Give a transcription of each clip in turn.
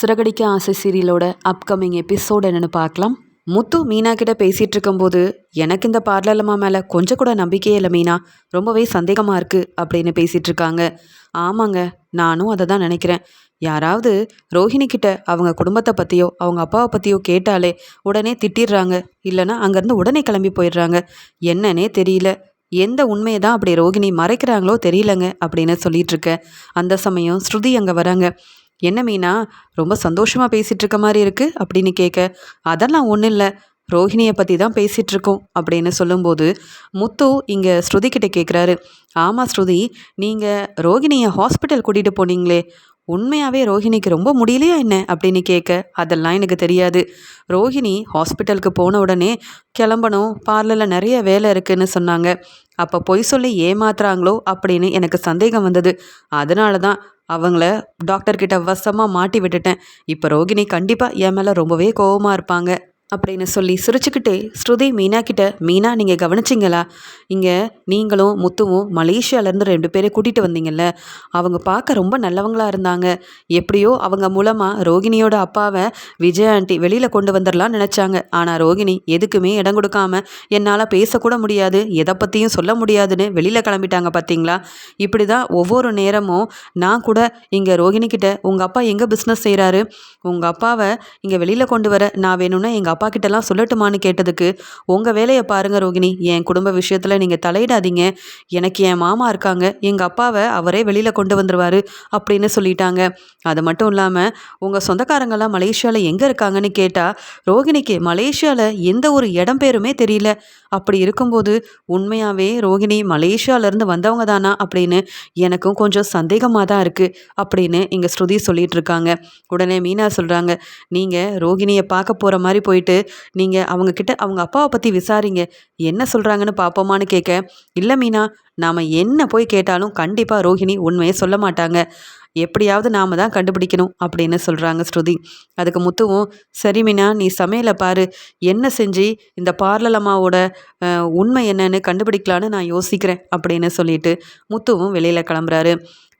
சிறகடிக்க ஆசை சீரியலோட upcoming episode என்னென்னு பார்க்கலாம். முத்து மீனா கிட்ட பேசிகிட்டு இருக்கும்போது எனக்கு இந்த பார்லலம்மா மேலே கொஞ்சம் கூட நம்பிக்கையே இல்லை மீனா. ரொம்பவே சந்தேகமாக இருக்குது அப்படின்னு பேசிகிட்டு இருக்காங்க. ஆமாங்க நானும் அதை தான் நினைக்கிறேன். யாராவது ரோஹிணி கிட்ட அவங்க குடும்பத்தை பற்றியோ அவங்க அப்பாவை பற்றியோ கேட்டாலே உடனே திட்டிடுறாங்க. இல்லைன்னா அங்கேருந்து உடனே கிளம்பி போயிடுறாங்க. என்னன்னே தெரியல. எந்த உண்மையை தான் அப்படி ரோகிணி மறைக்கிறாங்களோ தெரியலங்க அப்படின்னு சொல்லிட்டு இருக்க. அந்த சமயம் ஸ்ருதி அங்கே வராங்க. என்ன மீனா ரொம்ப சந்தோஷமாக பேசிகிட்டு இருக்க மாதிரி இருக்குது அப்படின்னு கேட்க அதெல்லாம் ஒன்றும் இல்லை. ரோஹிணியை பற்றி தான் பேசிகிட்டு இருக்கோம் அப்படின்னு சொல்லும்போது முத்து இங்கே ஸ்ருதி கிட்டே கேட்குறாரு ஆமாம் ஸ்ருதி நீங்கள் ரோஹிணியை ஹாஸ்பிட்டல் கூட்டிகிட்டு போனீங்களே உண்மையாகவே ரோஹிணிக்கு ரொம்ப முடியலையா என்ன? அப்படின்னு கேட்க அதெல்லாம் எனக்கு தெரியாது. ரோஹிணி ஹாஸ்பிட்டலுக்கு போன உடனே கிளம்பணும் பார்லரில் நிறைய வேலை இருக்குதுன்னு சொன்னாங்க. அப்போ பொய் சொல்லி ஏமாத்துறாங்களோ அப்படின்னு எனக்கு சந்தேகம் வந்தது. அதனால தான் அவங்கள டாக்டர்கிட்ட வசமாக மாட்டி விட்டுட்டேன். இப்போ ரோகிணி கண்டிப்பாக என் மேலே ரொம்பவே கோபமாக இருப்பாங்க. அப்படின்னு சொல்லி சிரிச்சுக்கிட்டே ஸ்ருதி மீனா கிட்ட மீனா நீங்கள் கவனிச்சிங்களா? இங்கே நீங்களும் முத்துவும் மலேசியாவிலேருந்து ரெண்டு பேரை கூட்டிகிட்டு வந்தீங்கல்ல. அவங்க பார்க்க ரொம்ப நல்லவங்களாக இருந்தாங்க. எப்படியோ அவங்க மூலமாக ரோகிணியோட அப்பாவை விஜய் ஆண்டி வெளியில் கொண்டு வந்துடலாம் நினச்சாங்க. ஆனால் ரோகிணி எதுக்குமே இடம் கொடுக்காம என்னால் பேசக்கூட முடியாது. எதை பற்றியும் சொல்ல முடியாதுன்னு வெளியில் கிளம்பிட்டாங்க பார்த்தீங்களா இப்படி தான் ஒவ்வொரு நேரமும் நான் கூட இங்கே ரோகிணி கிட்ட உங்கள் அப்பா எங்கே பிஸ்னஸ் செய்கிறாரு உங்கள் அப்பாவை இங்கே வெளியில் கொண்டு வர நான் வேணும்னா எங்கள் அப்பா கிட்டலாம் சொல்லட்டுமான்னு கேட்டதுக்கு உங்கள் வேலையை பாருங்கள் ரோகிணி என் குடும்ப விஷயத்தில் நீங்கள் தலையிடாதீங்க. எனக்கு என் மாமா இருக்காங்க. எங்கள் அப்பாவை அவரே வெளியில் கொண்டு வந்துடுவார் அப்படின்னு சொல்லிட்டாங்க. அது மட்டும் இல்லாமல் உங்கள் சொந்தக்காரங்கெல்லாம் மலேசியாவில் எங்கே இருக்காங்கன்னு கேட்டால் ரோகிணிக்கு மலேசியாவில் எந்த ஒரு இடம் பேருமே தெரியல. அப்படி இருக்கும்போது உண்மையாகவே ரோகிணி மலேசியாவிலேருந்து வந்தவங்க தானா? அப்படின்னு எனக்கும் கொஞ்சம் சந்தேகமாக தான் இருக்குது அப்படின்னு இங்கே ஸ்ருதி சொல்லிகிட்டு இருக்காங்க. உடனே மீனா சொல்கிறாங்க நீங்கள் ரோகிணியை பார்க்க போகிற மாதிரி போயிட்டு கேட்டு நீங்கள் அவங்கக்கிட்ட அவங்க அப்பாவை பற்றி விசாரிங்க. என்ன சொல்கிறாங்கன்னு பார்ப்போமான்னு கேட்க இல்லை மீனா நாம் என்ன போய் கேட்டாலும் கண்டிப்பாக ரோஹிணி உண்மையை சொல்ல மாட்டாங்க. எப்படியாவது நாம் தான் கண்டுபிடிக்கணும் அப்படின்னு சொல்கிறாங்க ஸ்ருதி. அதுக்கு முத்துவும் சரி மீனா நீ சமையலை பாரு. என்ன செஞ்சு இந்த பார்லலம்மாவோட உண்மை என்னன்னு கண்டுபிடிக்கலான்னு நான் யோசிக்கிறேன் அப்படின்னு சொல்லிட்டு முத்துவும் வெளியில் கிளம்புறாரு.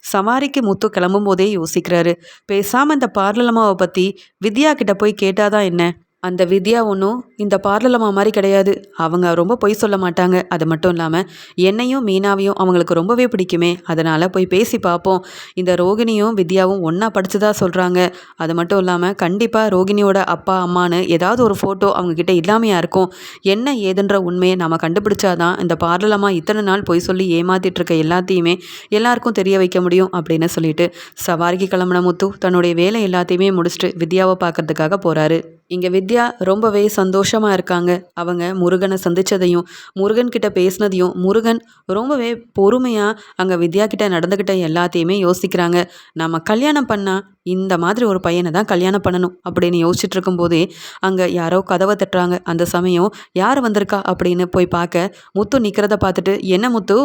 சவாரிக்கு முத்து கிளம்பும் போதே யோசிக்கிறாரு. பேசாமல் இந்த பார்லலம்மாவை பற்றி வித்யா கிட்ட போய் கேட்டாதான் என்ன? அந்த வித்யா ஒன்றும் இந்த பார்லலம்மா மாதிரி கிடையாது. அவங்க ரொம்ப பொய் சொல்ல மாட்டாங்க. அது மட்டும் இல்லாமல் என்னையும் மீனாவையும் அவங்களுக்கு ரொம்பவே பிடிக்குமே. அதனால் போய் பேசி பார்ப்போம். இந்த ரோகிணியும் வித்யாவும் ஒன்றா படிச்சுதா சொல்கிறாங்க அது மட்டும் இல்லாமல் கண்டிப்பாக ரோகிணியோட அப்பா அம்மானு ஏதாவது ஒரு ஃபோட்டோ அவங்கக்கிட்ட இல்லாமையாக இருக்கும். என்ன ஏதுன்ற உண்மையை நம்ம கண்டுபிடிச்சாதான் இந்த பார்லலம்மா இத்தனை நாள் பொய் சொல்லி ஏமாத்திட்டு இருக்க எல்லாத்தையுமே எல்லாருக்கும் தெரிய வைக்க முடியும் அப்படின்னு சொல்லிட்டு சவாரிக்கு கிளம்புன முத்து தன்னுடைய வேலை எல்லாத்தையுமே முடிச்சுட்டு வித்யாவை பார்க்கறதுக்காக போகிறாரு இங்கே வித் வித்யா ரொம்பவே சந்தோஷமாக இருக்காங்க. அவங்க முருகனை சந்தித்ததையும் முருகன் கிட்ட பேசினதையும் முருகன் ரொம்பவே பொறுமையாக அங்கே வித்யா கிட்ட நடந்துக்கிட்ட எல்லாத்தையுமே யோசிக்கிறாங்க. நம்ம கல்யாணம் பண்ணால் இந்த மாதிரி ஒரு பையனை தான் கல்யாணம் பண்ணணும் அப்படின்னு யோசிச்சுட்டு இருக்கும்போதே அங்கே யாரோ கதவை தட்டுறாங்க. அந்த சமயம் யார் வந்திருக்கா அப்படின்னு போய் பார்க்க முத்து நிற்கிறத பார்த்துட்டு என்ன முத்து?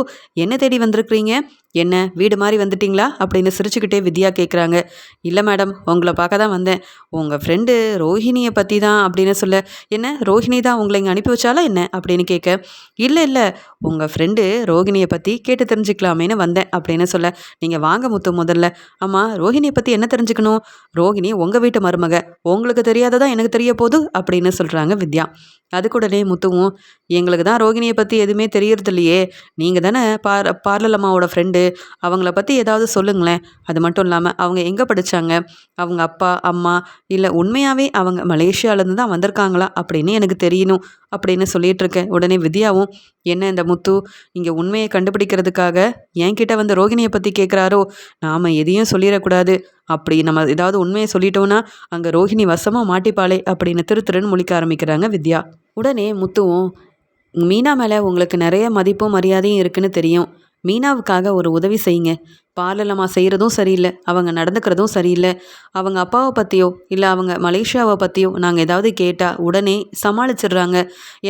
என்ன தேடி வந்திருக்கிறீங்க? என்ன வீடு மாதிரி வந்துட்டிங்களா? அப்படின்னு சிரிச்சுக்கிட்டே வித்யா கேட்குறாங்க இல்லை மேடம் உங்களை பார்க்க தான் வந்தேன். உங்கள் ஃப்ரெண்டு ரோஹிணியை பற்றி தான் அப்படின்னு சொல்ல என்ன ரோஹிணி தான் உங்களை இங்கே அனுப்பி வச்சாலா என்ன? அப்படின்னு கேட்க இல்லை இல்லை உங்கள் ஃப்ரெண்டு ரோஹிணியை பற்றி கேட்டு தெரிஞ்சுக்கலாமேன்னு வந்தேன் அப்படின்னு சொல்ல நீங்கள் வாங்க முத்து முதல்ல. ஆமாம் ரோஹிணியை பற்றி என்ன தெரிஞ்சுக்கணும்? ரோஹிணி உங்கள் வீட்டு மருமக. உங்களுக்கு தெரியாததான் எனக்கு தெரிய போகுது? அப்படின்னு சொல்கிறாங்க வித்யா. அது கூடனே முத்துவும் எங்களுக்கு தான் ரோகிணியை பற்றி எதுவுமே தெரியறது இல்லையே நீங்கள் தானே பார் பார்லலம்மாவோட ஃப்ரெண்டு அவங்கள பற்றி ஏதாவது சொல்லுங்களேன். அது மட்டும் இல்லாமல் அவங்க எங்கே படித்தாங்க அவங்க அப்பா அம்மா இல்லை உண்மையாகவே அவங்க மலேசியாவிலேருந்து தான் வந்திருக்காங்களா அப்படின்னு எனக்கு தெரியணும். அப்படின்னு சொல்லிட்டு இருக்கேன் உடனே வித்யாவும் என்ன இந்த முத்து இங்கே உண்மையை கண்டுபிடிக்கிறதுக்காக என்கிட்ட வந்து ரோகிணியை பற்றி கேட்குறாரோ நாம் எதையும் சொல்லிடக்கூடாது. அப்படி நம்ம ஏதாவது உண்மையை சொல்லிட்டோன்னா அங்கே ரோஹிணி வசமாக மாட்டிப்பாளே அப்படின்னு திரு திருன்னு முழிக்க ஆரம்பிக்கிறாங்க வித்யா. உடனே முத்துவும் மீனா மேலே உங்களுக்கு நிறைய மதிப்பும் மரியாதையும் இருக்குன்னு தெரியும். மீனாவுக்காக ஒரு உதவி செய்யுங்க. பாலலம்மா செய்கிறதும் சரியில்லை அவங்க நடந்துக்கிறதும் சரியில்லை. அவங்க அப்பாவை பற்றியோ இல்லை அவங்க மலேசியாவை பற்றியோ நாங்கள் ஏதாவது கேட்டால் உடனே சமாளிச்சிடுறாங்க.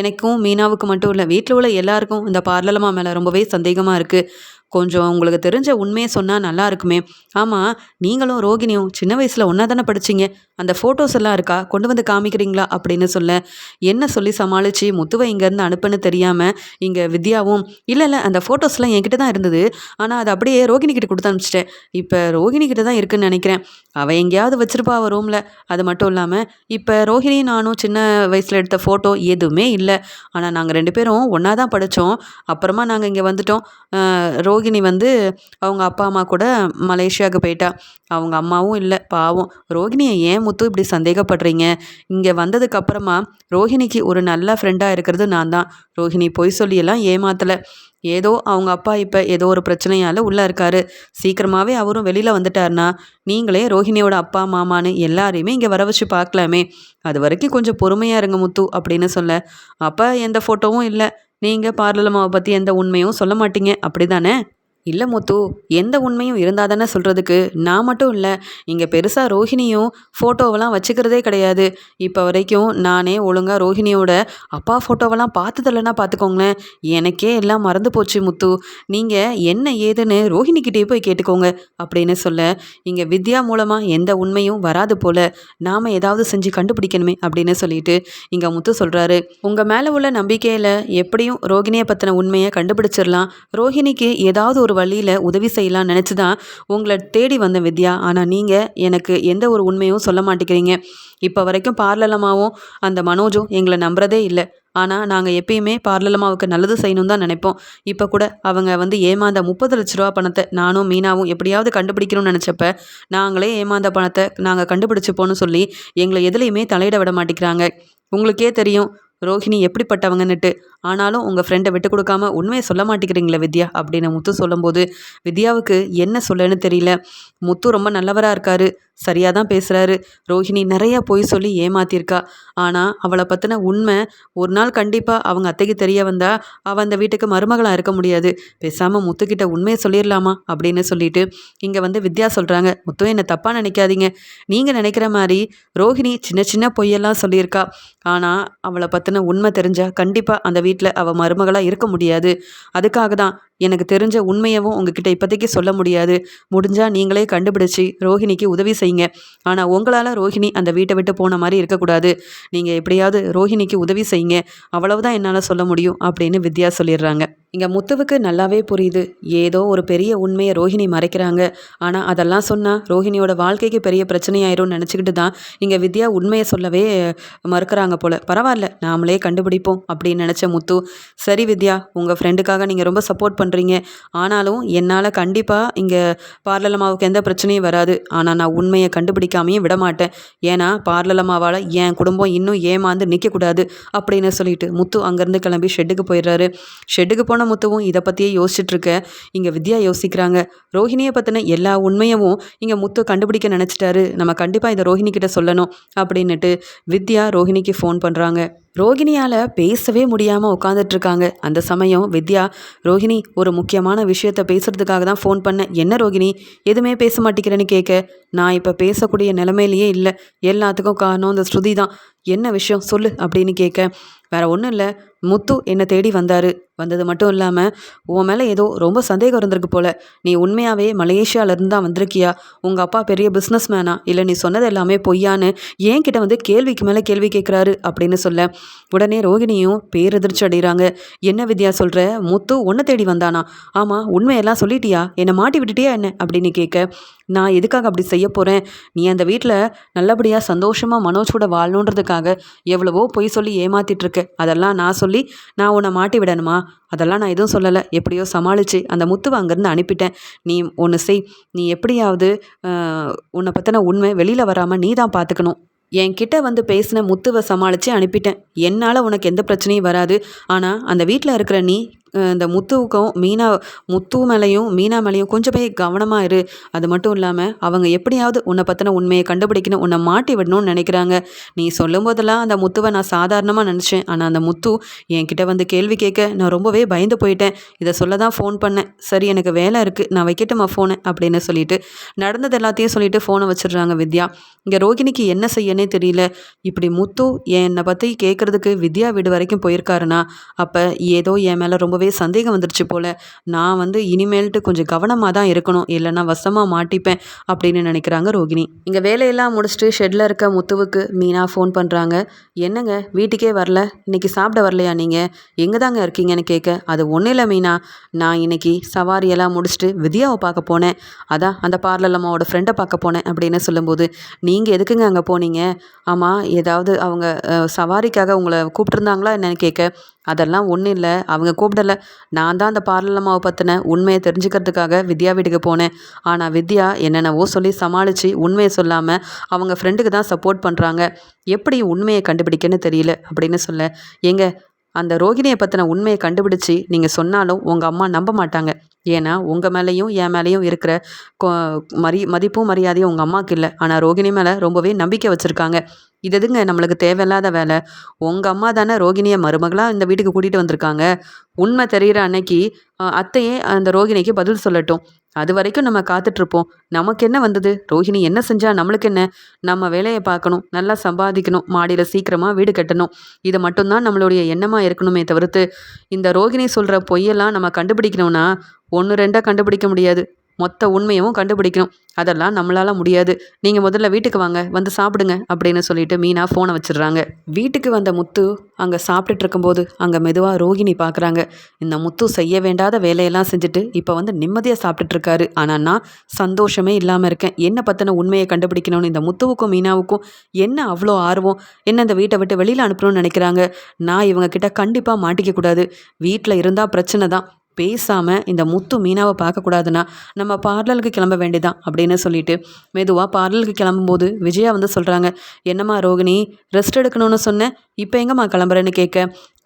எனக்கும் மீனாவுக்கு மட்டும் இல்லை வீட்டில் உள்ள எல்லாருக்கும் இந்த பார்லலம்மா மேலே ரொம்பவே சந்தேகமாக இருக்குது கொஞ்சம் உங்களுக்கு தெரிஞ்ச உண்மையை சொன்னால் நல்லா இருக்குமே. ஆமாம் நீங்களும் ரோகிணியும் சின்ன வயசில் ஒன்றா தானே படிச்சிங்க? அந்த ஃபோட்டோஸ் எல்லாம் இருக்கா? கொண்டு வந்து காமிக்கிறீங்களா? அப்படின்னு சொல்ல என்ன சொல்லி சமாளித்து முத்துவை இங்கேருந்து அனுப்புன்னு தெரியாமல் இங்கே வித்யாவும் இல்லை இல்லை அந்த ஃபோட்டோஸ்லாம் என்கிட்ட தான் இருந்தது. ஆனால் அது அப்படியே ரோகிணி கிட்ட கொடுத்து அனுப்பிச்சிட்டேன். இப்போ ரோஹிணி கிட்ட தான் இருக்குன்னு நினைக்கிறேன். அவள் எங்கேயாவது வச்சிருப்பா அவள் ரூமில் அது மட்டும் இல்லாமல் இப்போ ரோஹிணி நானும் சின்ன வயசில் எடுத்த ஃபோட்டோ எதுவுமே இல்லை. ஆனால் நாங்கள் ரெண்டு பேரும் ஒன்றா தான் படித்தோம் அப்புறமா நாங்கள் இங்கே வந்துட்டோம். ரோஹிணி ரோகிணி வந்து அவங்க அப்பா அம்மா கூட மலேசியாவுக்கு போயிட்டா. அவங்க அம்மாவும் இல்லை பாவம். ரோகிணியை ஏன் முத்து இப்படி சந்தேகப்படுறீங்க? இங்கே வந்ததுக்கு அப்புறமா ரோஹிணிக்கு ஒரு நல்ல ஃப்ரெண்டாக இருக்கிறது நான் தான். ரோஹிணி பொய் சொல்லியெல்லாம் ஏமாத்தலை. ஏதோ அவங்க அப்பா இப்போ ஏதோ ஒரு பிரச்சனையால் உள்ளே இருக்காரு. சீக்கிரமாகவே அவரும் வெளியில் வந்துட்டாருனா நீங்களே ரோஹிணியோட அப்பா மாமான்னு எல்லாரையுமே இங்கே வர வச்சு பார்க்கலாமே. அது வரைக்கும் கொஞ்சம் பொறுமையாக இருங்க முத்து அப்படின்னு சொல்ல. அப்போ எந்த ஃபோட்டோவும் இல்லை. நீங்கள் பார்லலம்மாவை பற்றி எந்த உண்மையும் சொல்ல மாட்டீங்க. அப்படி தானே இல்லை முத்து எந்த உண்மையும் இருந்தால் தானே சொல்கிறதுக்கு நான் மட்டும் இல்லை இங்கே பெருசாக ரோஹிணியும் ஃபோட்டோவெல்லாம் வச்சுக்கிறதே கிடையாது. இப்போ வரைக்கும் நானே ஒழுங்காக ரோஹிணியோட அப்பா ஃபோட்டோவெல்லாம் பார்த்ததில்லன்னா பார்த்துக்கோங்களேன் எனக்கே எல்லாம் மறந்து போச்சு முத்து. நீங்கள் என்ன ஏதுன்னு ரோஹிணிக்கிட்டே போய் கேட்டுக்கோங்க அப்படின்னு சொல்ல இங்கே வித்யா மூலமாக எந்த உண்மையும் வராது போல் நாம் ஏதாவது செஞ்சு கண்டுபிடிக்கணுமே அப்படின்னு சொல்லிட்டு இங்கே முத்து சொல்கிறாரு உங்கள் மேலே உள்ள நம்பிக்கையில் எப்படியும் ரோகிணியை பற்றின உண்மையை கண்டுபிடிச்சிடலாம் ரோஹிணிக்கு ஏதாவது ஒரு வழியில் உதவி செய்யலாம்னு நினச்சி தான் உங்களை தேடி வந்த வித்யா. ஆனால் நீங்கள் எனக்கு எந்த ஒரு உண்மையும் சொல்ல மாட்டேங்கிறீங்க. இப்போ வரைக்கும் பார்லலமாவும் அந்த மனோஜும் எங்களை நம்புறதே இல்லை. ஆனால் நாங்கள் எப்பயுமே பார்லலமாவுக்கு நல்லது செய்யணும் தான் நினைப்போம். இப்போ கூட அவங்க வந்து ஏமாந்த முப்பது லட்ச ரூபா பணத்தை நானும் மீனாவும் எப்படியாவது கண்டுபிடிக்கணும்னு நினச்சப்ப நாங்களே ஏமாந்த பணத்தை நாங்கள் கண்டுபிடிச்சிப்போன்னு சொல்லி எங்களை எதுலேயுமே தலையிட விட மாட்டேங்கிறாங்க. உங்களுக்கே தெரியும் ரோஹிணி எப்படிப்பட்டவங்கன்னுட்டு. ஆனாலும் உங்கள் ஃப்ரெண்டை விட்டு கொடுக்காம உண்மையை சொல்ல மாட்டேங்கிறீங்களே வித்யா அப்படின்னு முத்து சொல்லும்போது வித்யாவுக்கு என்ன சொல்லன்னு தெரியல. முத்து ரொம்ப நல்லவராக இருக்காரு. சரியாக தான் பேசுகிறாரு ரோஹிணி நிறையா பொய் சொல்லி ஏமாத்திருக்கா. ஆனால் அவளை பற்றின உண்மை ஒரு நாள் கண்டிப்பாக அவங்க அத்தைக்கு தெரிய வந்தா அவள் அந்த வீட்டுக்கு மருமகளாக இருக்க முடியாது. பேசாமல் முத்துக்கிட்ட உண்மையை சொல்லிடலாமா அப்படின்னு சொல்லிட்டு இங்கே வந்து வித்யா சொல்கிறாங்க முத்து என்னை தப்பாக நினைக்காதீங்க. நீங்கள் நினைக்கிற மாதிரி ரோஹிணி சின்ன சின்ன பொய்யெல்லாம் சொல்லியிருக்கா. ஆனால் அவளை பற்றின உண்மை தெரிஞ்சால் கண்டிப்பாக அந்த வீட்டில் அவள் மருமகளாக இருக்க முடியாது. அதுக்காக தான் எனக்கு தெரிஞ்ச உண்மையவும் உங்ககிட்ட இப்போதைக்கு சொல்ல முடியாது. முடிஞ்சால் நீங்களே கண்டுபிடிச்சி ரோஹிணிக்கு உதவி செய்யுங்க. ஆனால் உங்களால் ரோஹிணி அந்த வீட்டை விட்டு போன மாதிரி இருக்கக்கூடாது. நீங்கள் எப்படியாவது ரோஹிணிக்கு உதவி செய்யுங்க. அவ்வளவுதான் என்னால் சொல்ல முடியும் அப்படின்னு வித்யா சொல்லிடுறாங்க. இங்கே முத்துவுக்கு நல்லாவே புரியுது. ஏதோ ஒரு பெரிய உண்மையை ரோஹிணி மறைக்கிறாங்க. ஆனால் அதெல்லாம் சொன்னால் ரோஹிணியோட வாழ்க்கைக்கு பெரிய பிரச்சனையாயிரும்னு நினச்சிக்கிட்டு தான் இங்கே வித்யா உண்மையை சொல்லவே மறுக்கிறாங்க போல். பரவாயில்ல நாமளே கண்டுபிடிப்போம் அப்படின்னு நினச்ச முத்து சரி வித்யா உங்கள் ஃப்ரெண்டுக்காக நீங்கள் ரொம்ப சப்போர்ட் பண்ணுறீங்க ஆனாலும் என்னால் கண்டிப்பாக இங்கே பார்லலமாவுக்கு எந்த பிரச்சனையும் வராது. ஆனால் நான் உண்மையை கண்டுபிடிக்காமையும் விட மாட்டேன். ஏன்னா பார்லலமாவால் என் குடும்பம் இன்னும் ஏமாந்து நிற்கக்கூடாது அப்படின்னு சொல்லிட்டு முத்து அங்கேருந்து கிளம்பி ஷெட்டுக்கு போயிடுறாரு. ஷெட்டுக்கு போன முத்துவும் இதை பற்றியே யோசிச்சுட்டு இருக்க இங்கே வித்யா யோசிக்கிறாங்க. ரோஹிணியை பற்றின எல்லா உண்மையவும் இங்கே முத்து கண்டுபிடிக்க நினச்சிட்டாரு. நம்ம கண்டிப்பாக இதை ரோஹிணி கிட்ட சொல்லணும் அப்படின்னுட்டு வித்யா ரோஹிணிக்கு ஃபோன் பண்ணுறாங்க ரோகிணியால் பேசவே முடியாமல் உட்காந்துட்ருக்காங்க அந்த சமயம் வித்யா ரோகிணி ஒரு முக்கியமான விஷயத்த பேசுகிறதுக்காக தான் ஃபோன் பண்ணேன் என்ன ரோகிணி எதுவுமே பேச மாட்டேங்கிறேன்னு கேட்க நான் இப்போ பேசக்கூடிய நிலமையிலேயே இல்லை. எல்லாத்துக்கும் காரணம் இந்த ஸ்ருதி தான். என்ன விஷயம்? சொல்லு அப்படின்னு கேட்க வேற ஒன்றும் இல்லை. முத்து என்னை தேடி வந்தார். வந்தது மட்டும் இல்லாமல் உன் மேலே ஏதோ ரொம்ப சந்தேகம் இருந்திருக்கு போல. நீ உண்மையாகவே மலேசியாவிலேருந்து தான் வந்திருக்கியா? உங்கள் அப்பா பெரிய பிஸ்னஸ் மேனா இல்லை நீ சொன்னது எல்லாமே பொய்யான்னு ஏன் கிட்ட வந்து கேள்விக்கு மேலே கேள்வி கேட்குறாரு அப்படின்னு சொல்ல உடனே ரோகிணியும் பேரெதிர்ச்சி அடைகிறாங்க என்ன வித்யா சொல்கிற முத்து உன்னை தேடி வந்தானா? ஆமாம் உண்மையெல்லாம் சொல்லிட்டியா? என்னை மாட்டி விட்டுட்டியா என்ன? அப்படின்னு கேட்க நான் எதுக்காக அப்படி செய்ய போகிறேன் நீ அந்த வீட்டில் நல்லபடியாக சந்தோஷமாக மனோஜ் கூட வாழணுன்றதுக்காக எவ்வளவோ பொய் சொல்லி ஏமாத்திட்டுருக்க. அதெல்லாம் நான் சொல்லி நான் உன்னை மாட்டி விடணுமா? அதெல்லாம் நான் எதுவும் சொல்லலை. எப்படியோ சமாளித்து அந்த முத்துவை அங்கேருந்து அனுப்பிட்டேன். நீ ஒன்று செய். நீ எப்படியாவது உன்னை பற்றின உண்மை வெளியில் வராமல் நீ தான் பார்த்துக்கணும் என்கிட்ட வந்து பேசின முத்துவை சமாளித்து அனுப்பிட்டேன். என்னால் உனக்கு எந்த பிரச்சனையும் வராது. ஆனால் அந்த வீட்டில் இருக்கிற நீ இந்த முத்துவுக்கும் மீனா முத்து மேலேயும் மீனா மேலேயும் கொஞ்சம் போய் கவனமாக இரு. அது மட்டும் இல்லாமல் அவங்க எப்படியாவது உன்னை பற்றின உண்மையை கண்டுபிடிக்கணும் உன்னை மாட்டி விடணும்னு நினைக்கிறாங்க. நீ சொல்லும் போதெல்லாம் அந்த முத்துவை நான் சாதாரணமாக நினச்சேன். ஆனால் அந்த முத்து என்கிட்ட வந்து கேள்வி கேட்க நான் ரொம்பவே பயந்து போயிட்டேன். இதை சொல்ல தான் ஃபோன் பண்ணேன். சரி எனக்கு வேலை இருக்குது நான் வைக்கட்டுமா ஃபோனை அப்படின்னு சொல்லிட்டு நடந்தது எல்லாத்தையும் சொல்லிட்டு ஃபோனை வச்சிடுறாங்க வித்யா. இங்கே ரோகிணிக்கு என்ன செய்யனே தெரியல. இப்படி முத்து என்னை பற்றி கேட்குறதுக்கு வித்யா வீடு வரைக்கும் போயிருக்காருனா அப்போ ஏதோ என் மேலே ரொம்பவே ரொம்பவே சந்தேகம் வந்துருச்சு போல். நான் வந்து இனிமேல்ட்டு கொஞ்சம் கவனமாக தான் இருக்கணும். இல்லைன்னா வசமாக மாட்டிப்பேன் அப்படின்னு நினைக்கிறாங்க ரோகிணி. இங்கே வேலையெல்லாம் முடிச்சுட்டு ஷெட்டில் இருக்க முத்துவுக்கு மீனா ஃபோன் பண்ணுறாங்க என்னங்க வீட்டுக்கே வரல? இன்னைக்கு சாப்பிட வரலையா நீங்கள் எங்கே தாங்க இருக்கீங்கன்னு கேட்க அது ஒன்றும் இல்லை மீனா. நான் இன்னைக்கு சவாரியெல்லாம் முடிச்சுட்டு வித்யாவை பார்க்க போனேன். அதான் அந்த பார்லர் அம்மாவோட ஃப்ரெண்டை பார்க்க போனேன் அப்படின்னு சொல்லும்போது நீங்கள் எதுக்குங்க அங்கே போனீங்க? ஆமாம் ஏதாவது அவங்க சவாரிக்காக உங்களை கூப்பிட்டுருந்தாங்களா என்னன்னு கேட்க அதெல்லாம் ஒன்றும் இல்லை. அவங்க கூப்பிடல. நான் தான் அந்த பார்லமாவை அம்மாவை பற்றின உண்மையை தெரிஞ்சுக்கிறதுக்காக வித்யா வீட்டுக்கு போனேன். ஆனால் வித்யா என்னென்னவோ சொல்லி சமாளித்து உண்மையை சொல்லாமல் அவங்க ஃப்ரெண்டுக்கு தான் சப்போர்ட் பண்ணுறாங்க எப்படி உண்மையை கண்டுபிடிக்கன்னு தெரியல அப்படின்னு சொல்ல. ஏங்க அந்த ரோகிணியை பற்றின உண்மையை கண்டுபிடிச்சி நீங்கள் சொன்னாலும் உங்கள் அம்மா நம்ப மாட்டாங்க. ஏன்னா உங்கள் மேலேயும் என் மேலேயும் இருக்கிற கொ மரி மதிப்பும் மரியாதையும் உங்கள் அம்மாவுக்கு இல்லை. ஆனால் ரோகிணி மேலே ரொம்பவே நம்பிக்கை வச்சுருக்காங்க. இது எதுங்க? நம்மளுக்கு தேவையில்லாத வேலை. உங்கள் அம்மா தானே ரோகிணியை மருமகளாக இந்த வீட்டுக்கு கூட்டிகிட்டு வந்திருக்காங்க. உண்மை தெரிகிற அன்னைக்கு அத்தையே அந்த ரோகிணிக்கு பதில் சொல்லட்டும். அது வரைக்கும் நம்ம காத்துட்ருப்போம். நமக்கு என்ன வந்தது? ரோஹிணி என்ன செஞ்சா நம்மளுக்கு என்ன? நம்ம வேலையை பார்க்கணும் நல்லா சம்பாதிக்கணும் மாடியில் சீக்கிரமாக வீடு கட்டணும். இது மட்டும்தான் நம்மளுடைய எண்ணமாக இருக்கணுமே தவிர்த்து இந்த ரோகிணி சொல்கிற பொய்யெல்லாம் நம்ம கண்டுபிடிக்கணும்னா ஒன்று ரெண்டாக கண்டுபிடிக்க முடியாது. மொத்த உண்மையும் கண்டுபிடிக்கணும். அதெல்லாம் நம்மளால முடியாது. நீங்கள் முதல்ல வீட்டுக்கு வாங்க வந்து சாப்பிடுங்க அப்படின்னு சொல்லிட்டு மீனா ஃபோனை வச்சிடுறாங்க. வீட்டுக்கு வந்த முத்து அங்கே சாப்பிட்டுட்டு இருக்கும்போது அங்கே மெதுவாக ரோகிணி பார்க்குறாங்க இந்த முத்து செய்ய வேண்டாத வேலையெல்லாம் செஞ்சுட்டு இப்போ வந்து நிம்மதியாக சாப்பிட்டுட்டு இருக்காரு. ஆனால் நான் சந்தோஷமே இல்லாமல் இருக்கேன். என்ன பற்றின உண்மையை கண்டுபிடிக்கணும்னு இந்த முத்துவுக்கும் மீனாவுக்கும் என்ன அவ்வளோ ஆர்வம்? என்ன இந்த வீட்டை விட்டு வெளியில் அனுப்பணும்னு நினைக்கிறாங்க? நான் இவங்க கிட்ட கண்டிப்பாக மாட்டிக்க கூடாது. வீட்டில் இருந்தால் பிரச்சனை தான். பேசாமல் இந்த முத்து மீனாவை பார்க்கக்கூடாதுன்னா நம்ம பார்லருக்கு கிளம்ப வேண்டியதான் அப்படின்னு சொல்லிட்டு மெதுவாக பார்லருக்கு கிளம்பும்போது விஜயா வந்து சொல்கிறாங்க என்னம்மா ரோகிணி ரெஸ்ட் எடுக்கணும்னு சொன்னேன் இப்போ எங்கம்மா கிளம்புறேன்னு கேட்க?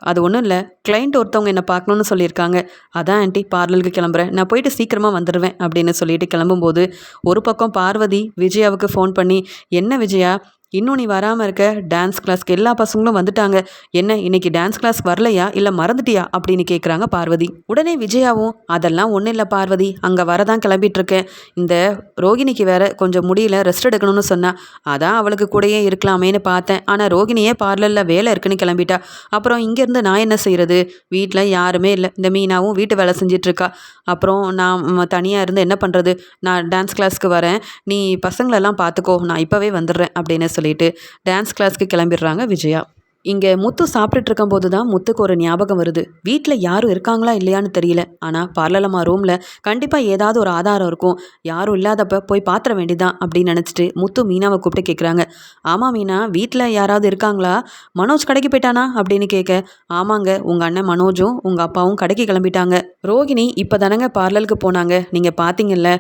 அது ஒன்றும் இல்லை கிளைண்ட் ஒருத்தவங்க என்னை பார்க்கணுன்னு சொல்லியிருக்காங்க. அதான் ஆண்டி பார்லருக்கு கிளம்புறேன். நான் போயிட்டு சீக்கிரமாக வந்துடுவேன் அப்படின்னு சொல்லிட்டு கிளம்பும்போது ஒரு பக்கம் பார்வதி விஜயாவுக்கு ஃபோன் பண்ணி என்ன விஜயா இன்னும் நீ வராமல் இருக்க. டான்ஸ் கிளாஸ்க்கு எல்லா பசங்களும் வந்துட்டாங்க. என்ன இன்னைக்கு டான்ஸ் கிளாஸ் வரலையா? இல்லை மறந்துட்டியா? அப்படின்னு கேட்குறாங்க பார்வதி. உடனே விஜயாவும் அதெல்லாம் ஒன்றும் இல்லை பார்வதி. அங்கே வரதான் கிளம்பிட்டு இருக்கேன். இந்த ரோகிணிக்கு வேற கொஞ்சம் முடியல ரெஸ்ட் எடுக்கணும்னு சொன்னா. அதான் அவளுக்கு கூடயே இருக்கலாமேன்னு பார்த்தேன். ஆனால் ரோகிணியே பார்லரில் வேலை இருக்குன்னு கிளம்பிட்டா. அப்புறம் இங்கேருந்து நான் என்ன செய்கிறது வீட்டில் யாருமே இல்லை. இந்த மீனாவும் வீட்டு வேலை செஞ்சிட்ருக்கா அப்புறம் நான் தனியாக இருந்து என்ன பண்ணுறது நான் டான்ஸ் கிளாஸ்க்கு வரேன். நீ பசங்களெல்லாம் பார்த்துக்கோ நான் இப்போவே வந்துடுறேன் அப்படின்னு சொல்லிட்டு டான்ஸ் கிளாஸ்க்கு கிளம்பிடுறாங்க விஜயா. இங்கே முத்து சாப்பிட்டுட்டு இருக்கும்போது தான் முத்துக்கு ஒரு ஞாபகம் வருது. வீட்டில் யாரும் இருக்காங்களா இல்லையான்னு தெரியல. ஆனால் பார்லலம்மா ரூமில் கண்டிப்பாக ஏதாவது ஒரு ஆதாரம் இருக்கும். யாரும் இல்லாதப்ப போய் பாத்திர வேண்டிதான் அப்படின்னு நினச்சிட்டு முத்து மீனாவை கூப்பிட்டு கேட்குறாங்க ஆமாம் மீனா வீட்டில் யாராவது இருக்காங்களா? மனோஜ் கடைக்கு போயிட்டானா? அப்படின்னு கேட்க ஆமாங்க உங்கள் அண்ணன் மனோஜும் உங்கள் அப்பாவும் கடைக்கு கிளம்பிட்டாங்க. ரோகிணி இப்போ தானங்க பார்லருக்கு போனாங்க. நீங்கள் பார்த்தீங்கல்ல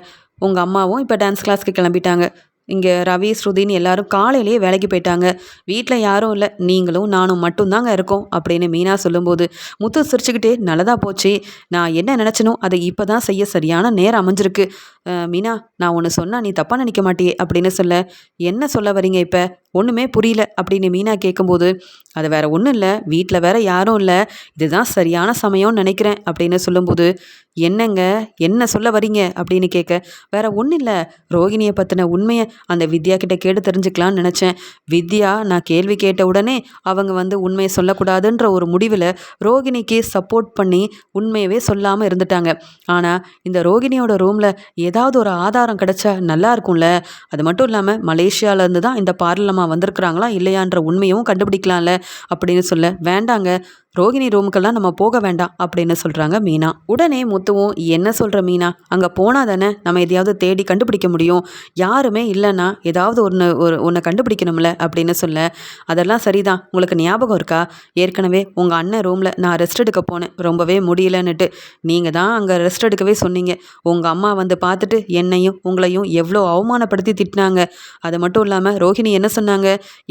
உங்கள் அம்மாவும் இப்போ டான்ஸ் கிளாஸ்க்கு கிளம்பிட்டாங்க. இங்கே ரவி ஸ்ருதின்னு எல்லாரும் காலையிலேயே வேலைக்கு போயிட்டாங்க. வீட்டில் யாரும் இல்லை. நீங்களும் நானும் மட்டும்தாங்க இருக்கோம் அப்படின்னு மீனா சொல்லும்போது முத்து சிரிச்சுக்கிட்டே நல்லதாக போச்சு. நான் என்ன நினச்சனோ அதை இப்போ தான் செய்ய சரியான நேரம் அமைஞ்சிருக்கு. மீனா நான் ஒன்று சொன்னால் நீ தப்பாக நினைக்க மாட்டியே அப்படின்னு சொல்ல என்ன சொல்ல வரீங்க இப்போ? ஒன்றுமே புரியல அப்படின்னு மீனா கேட்கும்போது அது வேற ஒன்றும் இல்லை வீட்டில் வேற யாரும் இல்லை இதுதான் சரியான சமயம்னு நினைக்கிறேன் அப்படின்னு சொல்லும்போது என்னங்க என்ன சொல்ல வரீங்க? அப்படின்னு கேட்க வேற ஒன்றும் இல்லை ரோகிணியை பற்றின உண்மையை அந்த வித்யா கிட்ட கேட்டு தெரிஞ்சுக்கலான்னு நினச்சேன். வித்யா நான் கேள்வி கேட்ட உடனே அவங்க வந்து உண்மையை சொல்லக்கூடாதுன்ற ஒரு முடிவில் ரோகிணிக்கு சப்போர்ட் பண்ணி உண்மையவே சொல்லாமல் இருந்துட்டாங்க. ஆனால் இந்த ரோகிணியோட ரூமில் ஏதாவது ஒரு ஆதாரம் கிடைச்சா நல்லா இருக்கும்ல. அது மட்டும் இல்லாமல் மலேசியாவிலேருந்து தான் இந்த பார்லமா வந்திருக்கிறாங்களா இல்லையான்ற உண்மையும் கண்டுபிடிக்கலாம்ல அப்படின்னு சொல்ல வேண்டாங்க. ரோகிணி ரூமுக்கெல்லாம் நம்ம போக வேண்டாம் அப்படின்னு சொல்கிறாங்க மீனா. உடனே முத்துவும் என்ன சொல்கிற மீனா? அங்கே போனால் தானே நம்ம எதையாவது தேடி கண்டுபிடிக்க முடியும். யாருமே இல்லைன்னா ஏதாவது ஒன்று ஒரு ஒன்றை கண்டுபிடிக்கணும்ல? அப்படின்னு சொல்ல அதெல்லாம் சரிதான். உங்களுக்கு ஞாபகம் இருக்கா? ஏற்கனவே உங்கள் அண்ணன் ரூமில் நான் ரெஸ்ட் எடுக்க போனேன். ரொம்பவே முடியலன்னுட்டு. நீங்கள் தான் அங்கே ரெஸ்ட் எடுக்கவே சொன்னீங்க. உங்கள் அம்மா வந்து பார்த்துட்டு என்னையும் உங்களையும் எவ்வளோ அவமானப்படுத்தி திட்டினாங்க. அது மட்டும் இல்லாமல் ரோஹிணி என்ன சொன்னாங்க?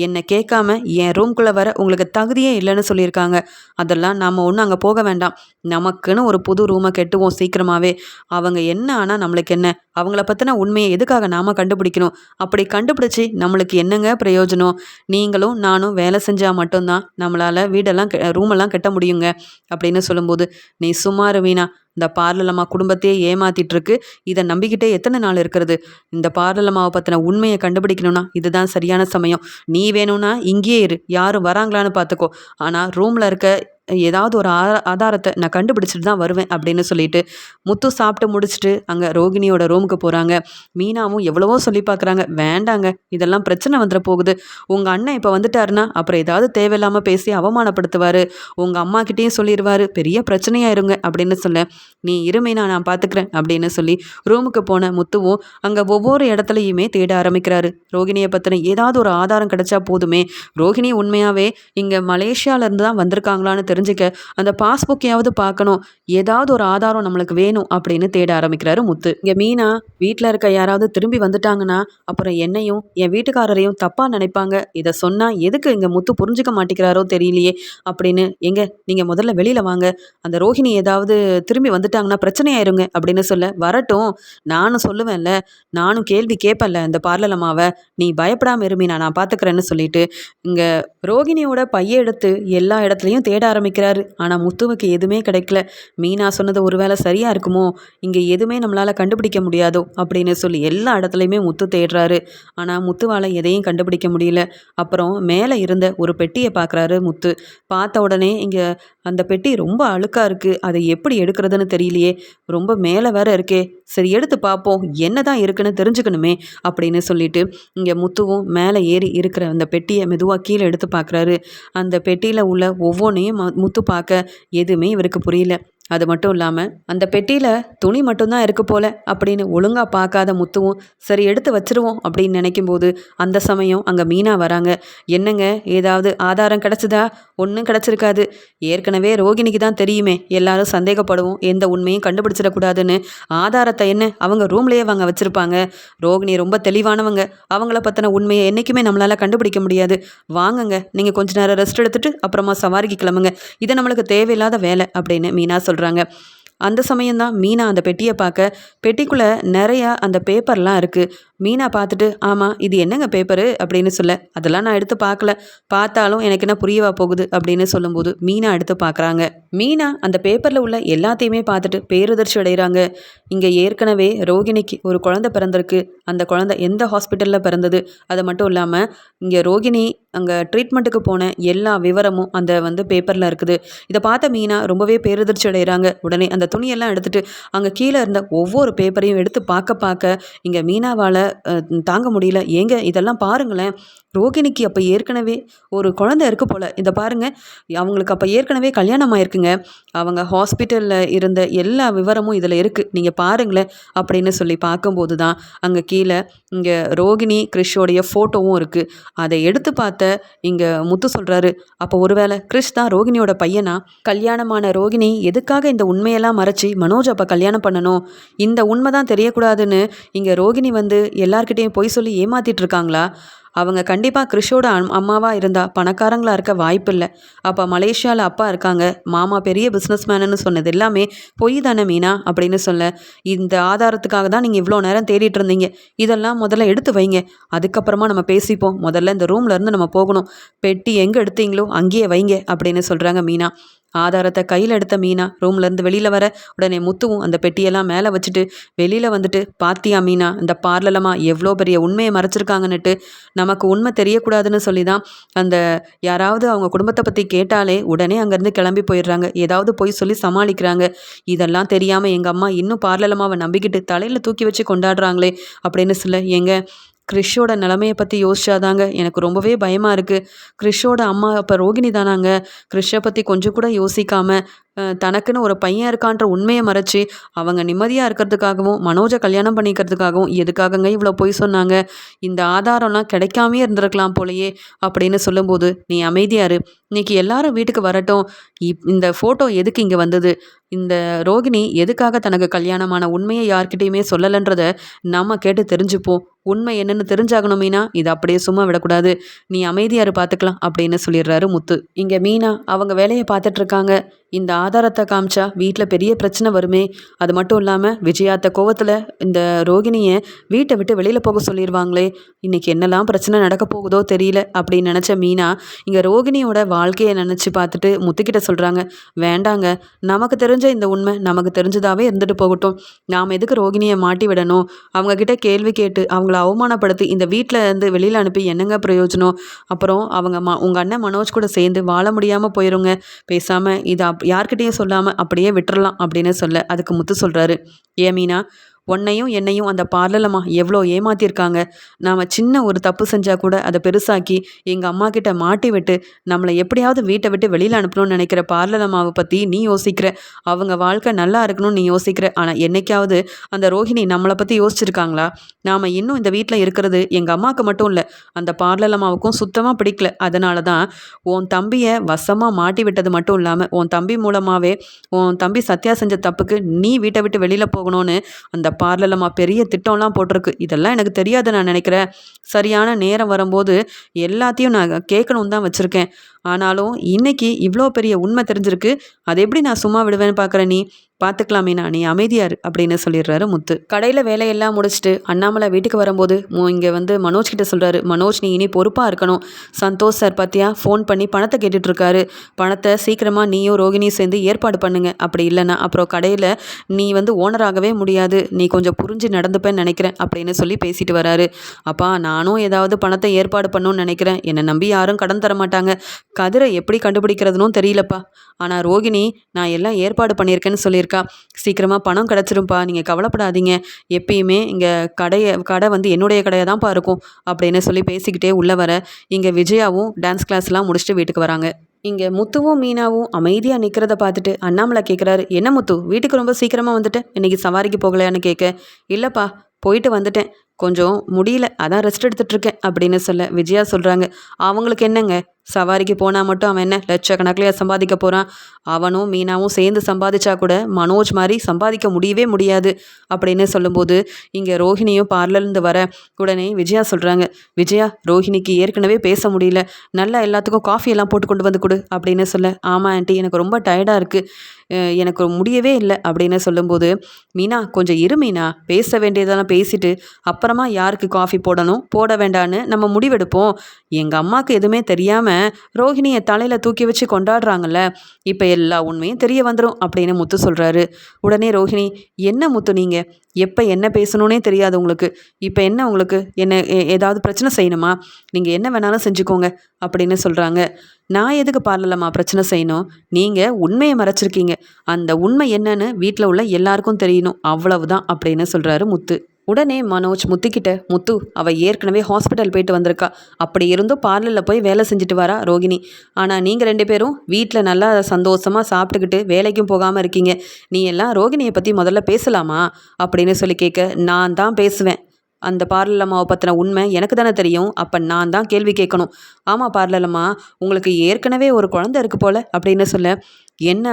என்னை கேட்காம என் ரூம்குள்ளே வர உங்களுக்கு தகுதியே இல்லைன்னு சொல்லியிருக்காங்க. அதெல்லாம் நாம் ஒன்றும் அங்கே போக வேண்டாம். நமக்குன்னு ஒரு புது ரூமை கெட்டுவோம் சீக்கிரமாகவே அவங்க என்ன ஆனால் நம்மளுக்கு என்ன? அவங்கள பற்றின உண்மையை எதுக்காக நாம் கண்டுபிடிக்கணும்? அப்படி கண்டுபிடிச்சி நம்மளுக்கு என்னங்க பிரயோஜனம்? நீங்களும் நானும் வேலை செஞ்சால் மட்டும்தான் நம்மளால் வீடெல்லாம் கெ- ரூமெல்லாம் கட்ட முடியுங்க. அப்படின்னு சொல்லும்போது நீ சும்மா ரவீனா இந்த பார்லலம்மா குடும்பத்தையே ஏமாத்திட்டு இருக்கு இதை நம்பிக்கிட்டே எத்தனை நாள் இருக்கிறது? இந்த பார்லலம்மாவை பற்றின உண்மையை கண்டுபிடிக்கணும்னா இதுதான் சரியான சமயம். நீ வேணும்னா இங்கேயே இரு. யாரும் வராங்களான்னு பார்த்துக்கோ. ஆனால் ரூமில் இருக்க ஏதாவது ஒரு ஆ ஆதாரத்தை நான் கண்டுபிடிச்சிட்டு தான் வருவேன் அப்படின்னு சொல்லிட்டு முத்து சாப்பிட்டு முடிச்சுட்டு அங்கே ரோகிணியோட ரூமுக்கு போகிறாங்க மீனாவும் எவ்வளவோ சொல்லி பார்க்குறாங்க வேண்டாங்க இதெல்லாம் பிரச்சனை வந்துட போகுது. உங்கள் அண்ணன் இப்போ வந்துட்டாருன்னா அப்புறம் ஏதாவது தேவையில்லாமல் பேசி அவமானப்படுத்துவார். உங்கள் அம்மா கிட்டேயும் சொல்லிடுவார் பெரிய பிரச்சனையாயிருங்க அப்படின்னு சொல்ல நீ இருமை நான் நான் பார்த்துக்கிறேன் அப்படின்னு சொல்லி ரூமுக்கு போன முத்துவும் அங்கே ஒவ்வொரு இடத்துலையுமே தேட ஆரம்பிக்கிறாரு. ரோகிணியை பற்றின ஏதாவது ஒரு ஆதாரம் கிடைச்சா போதுமே. ரோகிணி உண்மையாகவே இங்கே மலேசியாவிலேருந்து தான் வந்திருக்காங்களான்னு தெரிஞ்சுக்க அந்த பாஸ்புக்கையாவது பார்க்கணும். ஏதாவது ஒரு ஆதாரம் நம்மளுக்கு வேணும் அப்படின்னு தேட ஆரம்பிக்கிறாரு முத்து. இங்கே மீனா வீட்டில் இருக்க யாராவது திரும்பி வந்துட்டாங்கன்னா அப்புறம் என்னையும் என் வீட்டுக்காரரையும் தப்பாக நினைப்பாங்க. இதை சொன்னால் எதுக்கு இங்கே முத்து புரிஞ்சுக்க மாட்டேங்கிறாரோ தெரியலையே அப்படின்னு எங்க நீங்கள் முதல்ல வெளியில் வாங்க. அந்த ரோஹிணி ஏதாவது திரும்பி வந்துட்டாங்கன்னா பிரச்சனையாயிருங்க அப்படின்னு சொல்ல வரட்டும். நானும் சொல்லுவேன்ல. நானும் கேள்வி கேட்பேன்ல இந்த பார்லலம்மாவை. நீ பயப்படாமல் இருமீனா நான் பார்த்துக்கிறேன்னு சொல்லிட்டு. இங்கே ரோகிணியோட பைய எடுத்து எல்லா இடத்துலையும் தேட ஆரம்பிக்கிறாரு. ஆனால் முத்துவுக்கு எதுவுமே கிடைக்கல. மீனா சொன்னது ஒருவேளை சரியாக இருக்குமோ? இங்கே எதுவுமே நம்மளால் கண்டுபிடிக்க முடியாதோ? அப்படின்னு சொல்லி எல்லா இடத்துலையுமே முத்து தேடுறாரு. ஆனால் முத்துவால் எதையும் கண்டுபிடிக்க முடியல. அப்புறம் மேலே இருந்த ஒரு பெட்டியை பார்க்குறாரு முத்து. பார்த்த உடனே இங்கே அந்த பெட்டி ரொம்ப அழுக்காக இருக்குது அதை எப்படி எடுக்கிறதுன்னு தெரியலையே. ரொம்ப மேலே வேற இருக்கே. சரி எடுத்து பார்ப்போம். என்ன தான் இருக்குன்னு தெரிஞ்சுக்கணுமே அப்படின்னு சொல்லிட்டு இங்கே முத்துவும் மேலே ஏறி இருக்கிற அந்த பெட்டியை மெதுவாக கீழே எடுத்து பார்க்குறாரு அந்த பெட்டியில் உள்ள ஒவ்வொன்றையும் முத்து பார்க்க எதுவுமே இவருக்கு புரியல. அது மட்டும் இல்லாமல் அந்த பெட்டியில் துணி மட்டும்தான் இருக்கு போல அப்படின்னு ஒழுங்காக பார்க்காத முத்துவும் சரி எடுத்து வச்சிருவோம் அப்படின்னு நினைக்கும் போது அந்த சமயம் அங்கே மீனா வராங்க. என்னங்க ஏதாவது ஆதாரம் கிடச்சிதா? ஒன்றும் கிடச்சிருக்காது. ஏற்கனவே ரோகிணிக்கு தான் தெரியுமே எல்லாரும் சந்தேகப்படுவோம் எந்த உண்மையும் கண்டுபிடிச்சிடக்கூடாதுன்னு ஆதாரத்தை என்ன அவங்க ரூம்லேயே வாங்க வச்சுருப்பாங்க. ரோகிணி ரொம்ப தெளிவானவங்க. அவங்கள பற்றின உண்மையை என்றைக்குமே நம்மளால் கண்டுபிடிக்க முடியாது. வாங்குங்க நீங்கள் கொஞ்ச நேரம் ரெஸ்ட் எடுத்துட்டு அப்புறமா சவாரிக்கு கிளம்புங்க. இது நம்மளுக்கு தேவையில்லாத வேலை அப்படின்னு மீனா சொல்கிறாங்க அந்த சமயம்தான் மீனா அந்த பெட்டியை பார்க்க பெட்டிக்குள்ளே நிறையா அந்த பேப்பர்லாம் இருக்குது மீனா பார்த்துட்டு ஆமாம் இது என்னங்க பேப்பரு அப்படின்னு சொல்ல அதெல்லாம் நான் எடுத்து பார்க்கல. பார்த்தாலும் எனக்கு என்ன புரியவா போகுது? அப்படின்னு சொல்லும்போது மீனா எடுத்து பார்க்குறாங்க. மீனா அந்த பேப்பரில் உள்ள எல்லாத்தையுமே பார்த்துட்டு பேரதிர்ச்சி அடைகிறாங்க இங்கே ஏற்கனவே ரோகிணிக்கு ஒரு குழந்தை பிறந்திருக்கு. அந்த குழந்தை எந்த ஹாஸ்பிட்டலில் பிறந்தது? அது மட்டும் இல்லாமல் இங்கே ரோகிணி அங்கே ட்ரீட்மெண்ட்டுக்கு போன எல்லா விவரமும் அந்த வந்து பேப்பரில் இருக்குது. இதை பார்த்த மீனா ரொம்பவே பேரதிர்ச்சி அடைகிறாங்க உடனே அந்த துணியெல்லாம் எடுத்துகிட்டு அங்கே கீழே இருந்த ஒவ்வொரு பேப்பரையும் எடுத்து பார்க்க பார்க்க இங்கே மீனாவால் தாங்க முடியல. ஏங்க இதெல்லாம் பாருங்களேன். ரோகிணிக்கு அப்போ ஏற்கனவே ஒரு குழந்த இருக்குது போல். இதை பாருங்கள் அவங்களுக்கு அப்போ ஏற்கனவே கல்யாணம் ஆயிருக்குங்க. அவங்க ஹாஸ்பிட்டலில் இருந்த எல்லா விவரமும் இதில் இருக்குது நீங்கள் பாருங்களேன் அப்படின்னு சொல்லி பார்க்கும்போது தான் அங்கே கீழே இங்கே ரோகிணி கிறிஷோடைய ஃபோட்டோவும் இருக்குது அதை எடுத்து பார்த்த இங்கே முத்து சொல்கிறாரு அப்போ ஒருவேளை கிறிஷ் தான் ரோகிணியோட பையனா? கல்யாணமான ரோகிணி எதுக்காக இந்த உண்மையெல்லாம் மறைச்சி மனோஜ் அப்போ கல்யாணம் பண்ணணும்? இந்த உண்மை தான் தெரியக்கூடாதுன்னு இங்கே ரோகிணி வந்து எல்லார்கிட்டேயும் பொய் சொல்லி ஏமாத்திட்டு இருக்காங்களா? அவங்க கண்டிப்பாக கிறிஷோட அம்மாவாக இருந்தால் பணக்காரங்களாக இருக்க வாய்ப்பு இல்லை அப்போ மலேசியாவில் அப்பா இருக்காங்க. மாமா பெரிய பிஸ்னஸ் மேனுன்னு சொன்னது எல்லாமே பொய் தானே மீனா? அப்படின்னு சொல்ல இந்த ஆதாரத்துக்காக தான் நீங்கள் இவ்வளோ நேரம் தேடிட்டு இருந்தீங்க. இதெல்லாம் முதல்ல எடுத்து வைங்க. அதுக்கப்புறமா நம்ம பேசிப்போம். முதல்ல இந்த ரூம்லேருந்து நம்ம போகணும். பெட்டி எங்கே எடுத்தீங்களோ அங்கேயே வைங்க அப்படின்னு சொல்கிறாங்க மீனா. ஆதாரத்தை கையில் எடுத்த மீனா ரூம்லேருந்து வெளியில் வர உடனே முத்துவும் அந்த பெட்டியெல்லாம் மேலே வச்சுட்டு வெளியில் வந்துட்டு பாத்தியா மீனா இந்த பார்லலமாக எவ்வளோ பெரிய உண்மையை மறைச்சிருக்காங்கன்னுட்டு நமக்கு உண்மை தெரியக்கூடாதுன்னு சொல்லி தான் அந்த யாராவது அவங்க குடும்பத்தை பற்றி கேட்டாலே உடனே அங்கேருந்து கிளம்பி போயிடுறாங்க. ஏதாவது போய் சொல்லி சமாளிக்கிறாங்க. இதெல்லாம் தெரியாமல் எங்கள் அம்மா இன்னும் பார்லலமாவை நம்பிக்கிட்டு தலையில் தூக்கி வச்சு கொண்டாடுறாங்களே அப்படின்னு சொல்ல எங்க கிறிஷோட நிலமையை பற்றி யோசிச்சாதாங்க எனக்கு ரொம்பவே பயமாக இருக்குது கிறிஷோட அம்மா அப்போ ரோகிணி தானாங்க. கிறிஷை பற்றி கொஞ்சம் கூட யோசிக்காமல் தனக்குன்னு ஒரு பையன் இருக்கான்ற உண்மையை மறைச்சி அவங்க நிம்மதியாக இருக்கிறதுக்காகவும் மனோஜை கல்யாணம் பண்ணிக்கிறதுக்காகவும் எதுக்காகங்க இவ்வளோ பொய் சொன்னாங்க? இந்த ஆதாரம்லாம் கிடைக்காமே இருந்திருக்கலாம் போலையே அப்படின்னு சொல்லும்போது நீ அமைதியாரு இன்னைக்கு எல்லாரும் வீட்டுக்கு வரட்டும். இப் இந்த ஃபோட்டோ எதுக்கு இங்கே வந்தது? இந்த ரோகிணி எதுக்காக தனக்கு கல்யாணமான உண்மையை யார்கிட்டையுமே சொல்லலைன்றத நம்ம கேட்டு தெரிஞ்சுப்போம். உண்மை என்னென்னு தெரிஞ்சாகணும் மீனா. இதை அப்படியே சும்மா விடக்கூடாது. நீ அமைதியாரு பார்த்துக்கலாம் அப்படின்னு சொல்லிடுறாரு முத்து. இங்கே மீனா அவங்க வேலையை பார்த்துட்ருக்காங்க இந்த ஆதாரத்தை காமிச்சா வீட்டில் பெரிய பிரச்சனை வருமே. அது மட்டும் இல்லாமல் விஜயாத்த கோவத்தில் இந்த ரோகிணியை வீட்டை விட்டு வெளியில் போக சொல்லிடுவாங்களே இன்றைக்கி என்னெல்லாம் பிரச்சனை நடக்க போகுதோ தெரியல அப்படின்னு நினச்ச மீனா இங்கே ரோகிணியோட வாழ்க்கையை நினச்சி பார்த்துட்டு முத்துக்கிட்ட சொல்கிறாங்க வேண்டாங்க நமக்கு தெரிஞ்ச இந்த உண்மை நமக்கு தெரிஞ்சதாகவே இருந்துட்டு போகட்டும். நாம் எதுக்கு ரோகிணியை மாட்டி விடணும்? அவங்கக்கிட்ட கேள்வி கேட்டு அவங்கள அவமானப்படுத்தி இந்த வீட்டில் இருந்து வெளியில் அனுப்பி என்னங்க பிரயோஜனம்? அப்புறம் அவங்க ம உங்கள் அண்ணன் மனோஜ் கூட சேர்ந்து வாழ முடியாமல் போயிருங்க. பேசாமல் இதை அப் யார்கிட்டையும் சொல்லாமல் அப்படியே விட்டுறலாம் அப்படின்னு சொல்ல அதுக்கு முத்து சொல்கிறாரு ஏ மீனா? உன்னையும் என்னையும் அந்த பார்லலம்மா எவ்வளோ ஏமாத்திருக்காங்க? நாம் சின்ன ஒரு தப்பு செஞ்சால் கூட அதை பெருசாக்கி எங்கள் அம்மா கிட்ட மாட்டி விட்டு நம்மளை எப்படியாவது வீட்டை விட்டு வெளியில் அனுப்பணும்னு நினைக்கிற பார்லலம்மாவை பற்றி நீ யோசிக்கிற. அவங்க வாழ்க்கை நல்லா இருக்கணும்னு நீ யோசிக்கிற. ஆனால் என்னைக்காவது அந்த ரோஹிணி நம்மளை பற்றி யோசிச்சிருக்காங்களா? நாம் இன்னும் இந்த வீட்டில் இருக்கிறது எங்கள் அம்மாவுக்கு மட்டும் இல்லை அந்த பார்லலம்மாவுக்கும் சுத்தமாக பிடிக்கல. அதனால தான் உன் தம்பியை வசமாக மாட்டி விட்டது மட்டும் இல்லாமல் உன் தம்பி மூலமாகவே உன் தம்பி சத்யா செஞ்ச தப்புக்கு நீ வீட்டை விட்டு வெளியில் போகணும்னு அந்த பார்லலம்மா பெரிய திட்டம்லாம் போட்டிருக்கு. இதெல்லாம் எனக்கு தெரியாது நான் நினைக்கிறேன். சரியான நேரம் வரும்போது எல்லாத்தையும் நான் கேட்கணும் தான் வச்சுருக்கேன். ஆனாலும் இன்னைக்கு இவ்வளோ பெரிய உண்மை தெரிஞ்சிருக்கு. அதை எப்படி நான் சும்மா விடுவேன்னு பார்க்குறேன் நீ? பார்த்துக்கலாமே நீ அமைதியார் அப்படின்னு சொல்லிடுறாரு முத்து. கடையில் வேலையெல்லாம் முடிச்சுட்டு அண்ணாமலை வீட்டுக்கு வரும்போது இங்கே வந்து மனோஜ் கிட்ட சொல்கிறாரு மனோஜ் நீ இனி பொறுப்பாக இருக்கணும். சந்தோஷ் சார் பார்த்தியா ஃபோன் பண்ணி பணத்தை கேட்டுட்ருக்காரு. பணத்தை சீக்கிரமாக நீயும் ரோகிணியும் சேர்ந்து ஏற்பாடு பண்ணுங்க. அப்படி இல்லைன்னா அப்புறம் கடையில் நீ வந்து ஓனராகவே முடியாது. நீ கொஞ்சம் புரிஞ்சு நடந்துப்பேன்னு நினைக்கிறேன் அப்படின்னு சொல்லி பேசிட்டு வராரு. அப்பா நானும் ஏதாவது பணத்தை ஏற்பாடு பண்ணணும்னு நினைக்கிறேன். என்னை நம்பி யாரும் கடன் தர மாட்டாங்க. கதிரை எப்படி கண்டுபிடிக்கிறதுனும் தெரியலப்பா. ஆனால் ரோகிணி நான் எல்லாம் ஏற்பாடு பண்ணியிருக்கேன்னு சொல்லியிருக்கா சீக்கிரமாக பணம் கிடச்சிரும்ப்பா நீங்கள் கவலைப்படாதீங்க. எப்பயுமே இங்கே கடையை கடை வந்து என்னுடைய கடையாக தான்ப்பா இருக்கும் அப்படின்னு சொல்லி பேசிக்கிட்டே உள்ளே வர இங்கே விஜயாவும் டான்ஸ் கிளாஸ்லாம் முடிச்சுட்டு வீட்டுக்கு வராங்க. இங்கே முத்துவும் மீனாவும் அமைதியாக நிற்கிறத பார்த்துட்டு அண்ணாமலை கேட்குறாரு என்ன முத்து வீட்டுக்கு ரொம்ப சீக்கிரமாக வந்துட்டேன் இன்றைக்கி சவாரிக்கு போகலையான்னு கேட்க இல்லைப்பா போயிட்டு வந்துட்டேன். கொஞ்சம் முடியல அதான் ரெஸ்ட் எடுத்துகிட்ருக்கேன் அப்படின்னு சொல்ல விஜயா சொல்கிறாங்க அவங்களுக்கு என்னங்க? சவாரிக்கு போனால் மட்டும் அவன் என்ன லட்சக்கணக்கில் சம்பாதிக்க போகிறான் அவனும் மீனாவும் சேர்ந்து சம்பாதிச்சா கூட மனோஜ் மாதிரி சம்பாதிக்க முடியவே முடியாது அப்படின்னு சொல்லும்போது இங்கே ரோஹிணியும் பார்லர்லேருந்து வர உடனே விஜயா சொல்கிறாங்க விஜயா ரோஹிணிக்கு ஏற்கனவே பேச முடியல. நல்லா எல்லாத்துக்கும் காஃபி எல்லாம் போட்டு கொண்டு வந்து கொடு அப்படின்னு சொல்ல ஆமாம் ஆண்டி எனக்கு ரொம்ப டயர்டாக இருக்குது எனக்கு முடியவே இல்லை அப்படின்னு சொல்லும்போது மீனா கொஞ்சம் இரு மீனா பேச வேண்டியதெல்லாம் பேசிட்டு அப்புறமா யாருக்கு காஃபி போடணும் போட வேண்டான்னு நம்ம முடிவெடுப்போம். எங்கள் அம்மாவுக்கு எதுவுமே தெரியாமல் ரோஹிணியை தலையில் தூக்கி வச்சு கொண்டாடுறாங்கல்ல இப்போ எல்லா உண்மையும் தெரிய வந்துடும் அப்படின்னு முத்து சொல்கிறாரு உடனே ரோஹிணி என்ன முத்து நீங்கள் எப்போ என்ன பேசணுன்னே தெரியாது உங்களுக்கு. இப்போ என்ன உங்களுக்கு? என்ன ஏதாவது பிரச்சனை செய்யணுமா? நீங்கள் என்ன வேணாலும் செஞ்சுக்கோங்க அப்படின்னு சொல்கிறாங்க நான் எதுக்கு பார்லலம்மா பிரச்சனை செய்யணும்? நீங்கள் உண்மையை மறைச்சிருக்கீங்க. அந்த உண்மை என்னன்னு வீட்டில் உள்ள எல்லாருக்கும் தெரியணும். அவ்வளவுதான் அப்படின்னு சொல்கிறாரு முத்து. உடனே மனோஜ் முத்துக்கிட்ட முத்து அவள் ஏற்கனவே ஹாஸ்பிட்டல் போயிட்டு வந்திருக்கா. அப்படி இருந்தும் பார்லரில் போய் வேலை செஞ்சுட்டு வரா ரோகிணி. ஆனால் நீங்கள் ரெண்டு பேரும் வீட்டில் நல்லா சந்தோஷமாக சாப்பிட்டுக்கிட்டு வேலைக்கும் போகாமல் இருக்கீங்க. நீ எல்லாம் ரோகிணியை பற்றி முதல்ல பேசலாமா? அப்படின்னு சொல்லி கேட்க நான் தான் பேசுவேன். அந்த பார்லலம்மாவை பற்றின உண்மை எனக்கு தானே தெரியும். அப்போ நான் தான் கேள்வி கேட்கணும். ஆமாம் பார்லலம்மா உங்களுக்கு ஏற்கனவே ஒரு குழந்தை இருக்குது போல் அப்படின்னு சொல்ல என்ன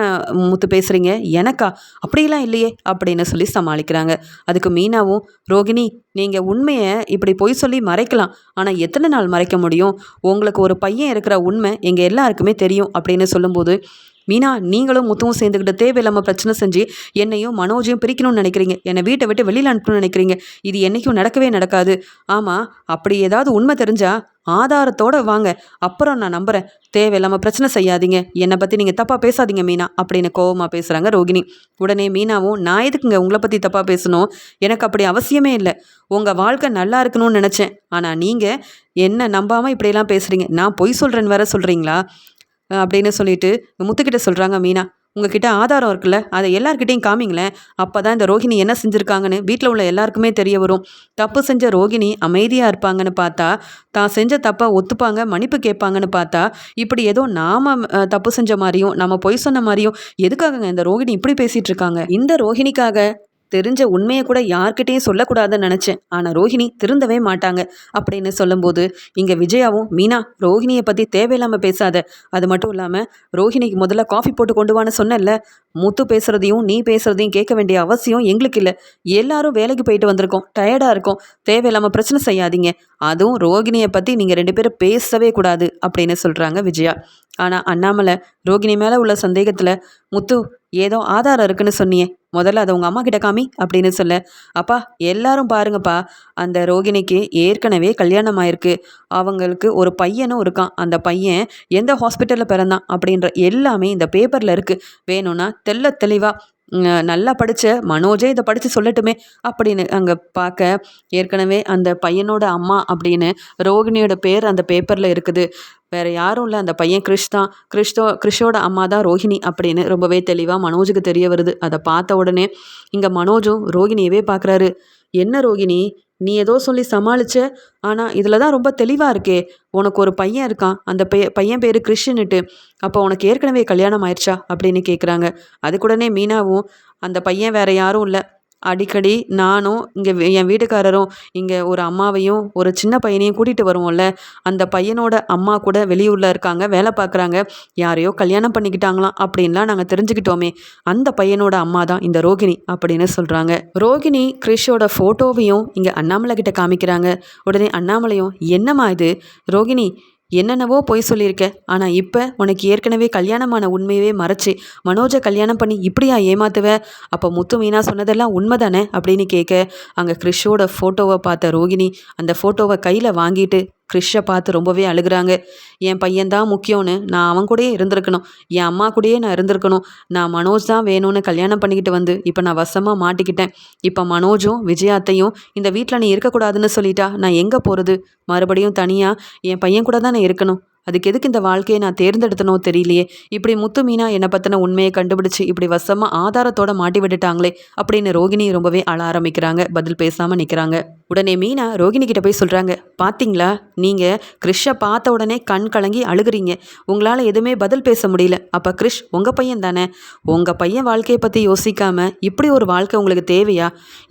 முத்து பேசுகிறீங்க எனக்கா? அப்படிலாம் இல்லையே அப்படின்னு சொல்லி சமாளிக்கிறாங்க. அதுக்கு மீனாவும் ரோகிணி நீங்கள் உண்மையை இப்படி பொய் சொல்லி மறைக்கலாம். ஆனால் எத்தனை நாள் மறைக்க முடியும்? உங்களுக்கு ஒரு பையன் இருக்கிற உண்மை எங்கள் எல்லாருக்குமே தெரியும் அப்படின்னு சொல்லும்போது மீனா நீங்களும் முத்துவும் சேர்ந்துக்கிட்டு தேவையில்லாமல் பிரச்சனை செஞ்சு என்னையும் மனோஜையும் பிரிக்கணும்னு நினைக்கிறீங்க. என்னை வீட்டை விட்டு வெளியில் அனுப்பணும்னு நினைக்கிறீங்க. இது என்றைக்கும் நடக்கவே நடக்காது. ஆமாம் அப்படி ஏதாவது உண்மை தெரிஞ்சால் ஆதாரத்தோடு வாங்க. அப்புறம் நான் நம்புகிறேன் தேவையில்லாமல் பிரச்சனை செய்யாதீங்க. என்னை பற்றி நீங்கள் தப்பாக பேசாதீங்க மீனா அப்படின்னு கோவமாக பேசுகிறாங்க ரோகிணி. உடனே மீனாவும் நான் எதுக்குங்க உங்களை பற்றி தப்பாக பேசணும்? எனக்கு அப்படி அவசியமே இல்லை. உங்கள் வாழ்க்கை நல்லா இருக்கணும்னு நினச்சேன். ஆனால் நீங்கள் என்ன நம்பாமல் இப்படியெல்லாம் பேசுகிறீங்க நான் பொய் சொல்கிறேன்னு வேற சொல்கிறீங்களா அப்படின்னு சொல்லிட்டு முத்துக்கிட்ட சொல்கிறாங்க மீனா. உங்ககிட்ட ஆதாரம் இருக்குல்ல அதை எல்லார்கிட்டையும் காமிங்களேன். அப்போ தான் இந்த ரோகிணி என்ன செஞ்சுருக்காங்கன்னு வீட்டில் உள்ள எல்லாருக்குமே தெரிய வரும். தப்பு செஞ்ச ரோகிணி அமைதியாக இருப்பாங்கன்னு பார்த்தா தான் செஞ்ச தப்பை ஒத்துப்பாங்க மன்னிப்பு கேட்பாங்கன்னு பார்த்தா இப்படி ஏதோ நாம் தப்பு செஞ்ச மாதிரியும் நம்ம பொய் சொன்ன மாதிரியும் எதுக்காகங்க இந்த ரோகிணி இப்படி பேசிகிட்டு இருக்காங்க? இந்த ரோஹிணிக்காக தெரிஞ்ச உண்மையை கூட யார்கிட்டையும் சொல்லக்கூடாதுன்னு நினச்சேன். ஆனால் ரோஹிணி திருந்தவே மாட்டாங்க. அப்படின்னு சொல்லும்போது இங்கே விஜயாவும் மீனா ரோஹிணியை பற்றி தேவையில்லாமல் பேசாத. அது மட்டும் இல்லாமல் ரோஹிணிக்கு முதல்ல காஃபி போட்டு கொண்டு வான்னு சொன்னல முத்து பேசுகிறதையும் நீ பேசுகிறதையும் கேட்க வேண்டிய அவசியம் எங்களுக்கு இல்லை. எல்லாரும் வேலைக்கு போயிட்டு வந்திருக்கோம். டயர்டாக இருக்கும். தேவையில்லாமல் பிரச்சனை செய்யாதீங்க. அதுவும் ரோகிணியை பற்றி நீங்கள் ரெண்டு பேரும் பேசவே கூடாது அப்படின்னு சொல்கிறாங்க விஜயா. ஆனால் அண்ணாமலை ரோகிணி மேலே உள்ள சந்தேகத்தில் முத்து ஏதோ ஆதாரம் இருக்குன்னு சொன்னியே முதல்ல அதை உங்கள் அம்மா கிட்ட காமி அப்படின்னு சொல்ல. அப்பா எல்லாரும் பாருங்கப்பா அந்த ரோகிணிக்கு ஏற்கனவே கல்யாணம் ஆயிருக்கு. அவங்களுக்கு ஒரு பையனும் இருக்கான். அந்த பையன் எந்த ஹாஸ்பிட்டலில் பிறந்தான்? அப்படின்ற எல்லாமே இந்த பேப்பரில் இருக்குது வேணும்னா தெள்ள தெளிவாக நல்லா படித்த மனோஜே இதை படித்து சொல்லட்டுமே அப்படின்னு அங்கே பார்க்க ஏற்கனவே அந்த பையனோட அம்மா அப்படின்னு ரோகிணியோட பேர் அந்த பேப்பரில் இருக்குது. வேறு யாரும் இல்லை அந்த பையன் கிறிஷ் தான். கிறிஷ்டோ கிறிஷோட அம்மா தான் ரோஹிணி அப்படின்னு ரொம்பவே தெளிவாக மனோஜுக்கு தெரிய வருது. அதை பார்த்த உடனே இங்கே மனோஜும் ரோகிணியவே பார்க்குறாரு என்ன ரோகிணி? நீ ஏதோ சொல்லி சமாளிச்ச ஆனால் இதில் தான் ரொம்ப தெளிவாக இருக்கே. உனக்கு ஒரு பையன் இருக்கான். அந்த பைய பையன் பேர் கிருஷ்ணன்ட்டு அப்போ உனக்கு ஏற்கனவே கல்யாணம் ஆயிடுச்சா அப்படின்னு கேட்குறாங்க அதுக்குடனே மீனாவும் அந்த பையன் வேறு யாரும் இல்லை. அடிக்கடி நானும் இங்கே என் வீட்டுக்காரரும் இங்கே ஒரு அம்மாவையும் ஒரு சின்ன பையனையும் கூட்டிகிட்டு வருவோம்ல. அந்த பையனோட அம்மா கூட வெளியூரில் இருக்காங்க வேலை பார்க்குறாங்க யாரையோ கல்யாணம் பண்ணிக்கிட்டாங்களாம் அப்படின்லாம் நாங்கள் தெரிஞ்சுக்கிட்டோமே. அந்த பையனோட அம்மா தான் இந்த ரோகிணி அப்படின்னு சொல்கிறாங்க ரோகிணி கிறிஷோட ஃபோட்டோவையும் இங்கே அண்ணாமலை கிட்ட காமிக்கிறாங்க. உடனே அண்ணாமலையும் என்னம்மா இது? ரோகிணி என்னென்னவோ பொய் சொல்லியிருக்க. ஆனால் இப்போ உனக்கு ஏற்கனவே கல்யாணமான உண்மையவே மறைச்சு மனோஜை கல்யாணம் பண்ணி இப்படியா ஏமாத்துவ? அப்போ முத்து மீனா சொன்னதெல்லாம் உண்மைதானே அப்படின்னு கேட்க அங்கே கிறிஷோட ஃபோட்டோவை பார்த்த ரோகிணி அந்த ஃபோட்டோவை கையில் வாங்கிட்டு கிறிஷை பார்த்து ரொம்பவே அழுகுறாங்க. என் பையன்தான் முக்கியம்னு நான் அவன் கூடயே இருந்திருக்கணும். என் அம்மா கூடயே நான் இருந்திருக்கணும். நான் மனோஜ் தான் வேணும்னு கல்யாணம் பண்ணிக்கிட்டு வந்து இப்போ நான் வசமாக மாட்டிக்கிட்டேன். இப்போ மனோஜும் விஜயாத்தையும் இந்த வீட்டில் நீ இருக்கக்கூடாதுன்னு சொல்லிட்டா நான் எங்கே போகிறது மறுபடியும் தனியாக என் பையன் கூட தான் நான் இருக்கணும். அதுக்கு எதுக்கு இந்த வாழ்க்கையை நான் தேர்ந்தெடுத்தனோ தெரியலையே. இப்படி முத்து மீனா என்னை பற்றின உண்மையை கண்டுபிடிச்சு இப்படி வசமாக ஆதாரத்தோட மாட்டி விட்டுட்டாங்களே அப்படின்னு ரோகிணி ரொம்பவே அழ ஆரம்பிக்கிறாங்க. பதில் பேசாமல் நிற்கிறாங்க உடனே மீனா ரோகிணி கிட்ட போய் சொல்கிறாங்க பார்த்தீங்களா நீங்கள் கிறிஷை பார்த்த உடனே கண் கலங்கி அழுகுறீங்க. உங்களால் எதுவுமே பதில் பேச முடியல. அப்போ கிறிஷ் உங்கள் பையன் தானே? உங்கள் பையன் வாழ்க்கையை பற்றி யோசிக்காமல் இப்படி ஒரு வாழ்க்கை உங்களுக்கு தேவையா?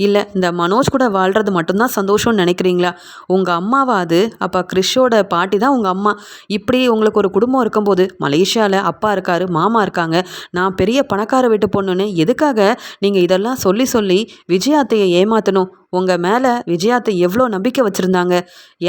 இல்லை இந்த மனோஜ் கூட வாழ்கிறது மட்டும்தான் சந்தோஷம்னு நினைக்கிறீங்களா? உங்கள் அம்மாவாது அப்போ கிறிஷோட பாட்டி தான் உங்கள் அம்மா. இப்படி உங்களுக்கு ஒரு குடும்பம் இருக்கும்போது மலேசியாவில் அப்பா இருக்காரு மாமா இருக்காங்க நான் பெரிய பணக்கார வீட்டு பொண்ணுன்னு எதுக்காக நீங்கள் இதெல்லாம் சொல்லி சொல்லி விஜயாத்தையை ஏமாற்றணும் உங்கள் மேலே விஜயாத்தை எவ்வளோ நம்பிக்கை வச்சுருந்தாங்க?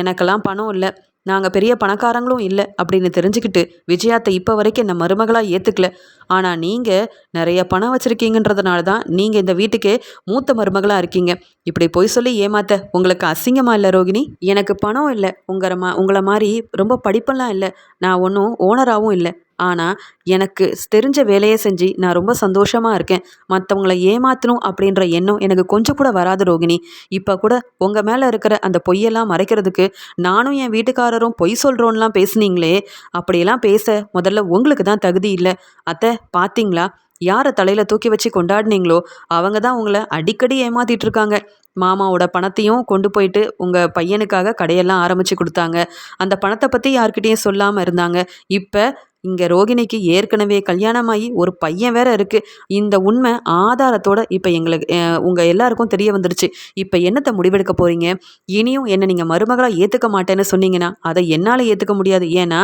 எனக்கெல்லாம் பணம் இல்லை. நாங்கள் பெரிய பணக்காரங்களும் இல்லை அப்படின்னு தெரிஞ்சுக்கிட்டு விஜயாத்தை இப்போ வரைக்கும் என்ன மருமகளாக ஏற்றுக்கல ஆனால் நீங்கள் நிறைய பணம் வச்சுருக்கீங்கன்றதுனால தான் நீங்கள் இந்த வீட்டுக்கே மூத்த மருமகளாக இருக்கீங்க. இப்படி பொய் சொல்லி ஏமாத்த உங்களுக்கு அசிங்கமாக இல்லை ரோகிணி? எனக்கு பணம் இல்லை. உங்களை மா உங்களை மாதிரி ரொம்ப படிப்பெல்லாம் இல்லை. நான் ஒன்றும் ஓனராகவும் இல்லை. ஆனால் எனக்கு தெரிஞ்ச வேலையை செஞ்சு நான் ரொம்ப சந்தோஷமாக இருக்கேன். மற்றவங்களை ஏமாற்றணும் அப்படின்ற எண்ணம் எனக்கு கொஞ்சம் கூட வராது ரோகிணி. இப்போ கூட உங்கள் மேலே இருக்கிற அந்த பொய்யெல்லாம் மறைக்கிறதுக்கு நானும் என் வீட்டுக்காரரும் பொய் சொல்கிறோன்னெலாம் பேசுனீங்களே அப்படியெல்லாம் பேச முதல்ல உங்களுக்கு தான் தகுதி இல்லை. அத்தை பார்த்தீங்களா யாரை தலையில் தூக்கி வச்சு கொண்டாடினீங்களோ அவங்க தான் உங்களை அடிக்கடி ஏமாத்திட்டு இருக்காங்க. மாமாவோட பணத்தையும் கொண்டு போயிட்டு உங்கள் பையனுக்காக கடையெல்லாம் ஆரம்பித்து கொடுத்தாங்க. அந்த பணத்தை பற்றி யார்கிட்டேயும் சொல்லாமல் இருந்தாங்க. இப்போ இங்கே ரோகிணிக்கு ஏற்கனவே கல்யாணமாகி ஒரு பையன் வேற இருக்குது இந்த உண்மை ஆதாரத்தோட இப்போ எங்களுக்கு உங்கள் எல்லாருக்கும் தெரிய வந்துடுச்சு இப்போ என்னத்தை முடிவெடுக்க போகிறீங்க இனியும் என்னை நீங்கள் மருமகளாக ஏற்றுக்க மாட்டேன்னு சொன்னீங்கன்னா அதை என்னால் ஏற்றுக்க முடியாது. ஏன்னா